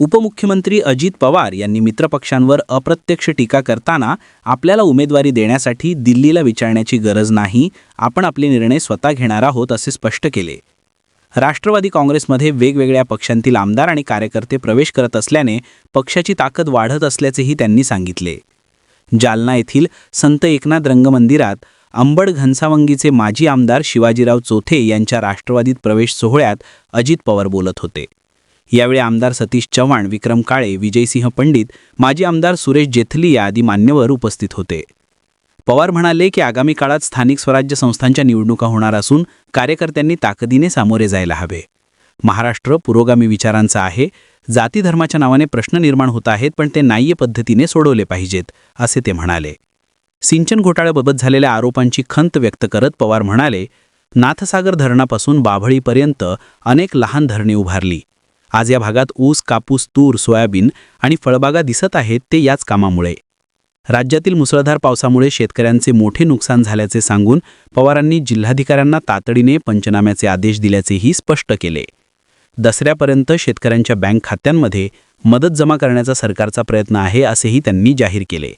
उपमुख्यमंत्री अजित पवार यांनी मित्रपक्षांवर अप्रत्यक्ष टीका करताना आपल्याला उमेदवारी देण्यासाठी दिल्लीला विचारण्याची गरज नाही आपण आपले निर्णय स्वतः घेणार आहोत असे स्पष्ट केले. राष्ट्रवादी काँग्रेसमध्ये वेगवेगळ्या पक्षांतील आमदार आणि कार्यकर्ते प्रवेश करत असल्याने पक्षाची ताकद वाढत असल्याचेही त्यांनी सांगितले. जालना येथील संत एकनाथ रंगमंदिरात अंबड घनसावंगीचे माजी आमदार शिवाजीराव चोथे यांच्या राष्ट्रवादीत प्रवेश सोहळ्यात अजित पवार बोलत होते. यावेळी आमदार सतीश चव्हाण विक्रम काळे विजयसिंह पंडित माजी आमदार सुरेश जेथली या आदी मान्यवर उपस्थित होते. पवार म्हणाले की आगामी काळात स्थानिक स्वराज्य संस्थांच्या निवडणुका होणार असून कार्यकर्त्यांनी ताकदीने सामोरे जायला हवे. महाराष्ट्र पुरोगामी विचारांचा आहे. जाती धर्माच्या नावाने प्रश्न निर्माण होत आहेत पण ते न्याय्य पद्धतीने सोडवले पाहिजेत असे ते म्हणाले. सिंचन घोटाळ्याबाबत झालेल्या आरोपांची खंत व्यक्त करत पवार म्हणाले नाथसागर धरणापासून बाभळीपर्यंत अनेक लहान धरणे उभारली. आज या भागात ऊस कापूस तूर सोयाबीन आणि फळबागा दिसत आहेत ते याच कामामुळे. राज्यातील मुसळधार पावसामुळे शेतकऱ्यांचे मोठे नुकसान झाल्याचे सांगून पवारांनी जिल्हाधिकाऱ्यांना तातडीने पंचनाम्याचे आदेश दिल्याचेही स्पष्ट केले. दसऱ्यापर्यंत शेतकऱ्यांच्या बँक खात्यांमध्ये मदत जमा करण्याचा सरकारचा प्रयत्न आहे असेही त्यांनी जाहीर केले.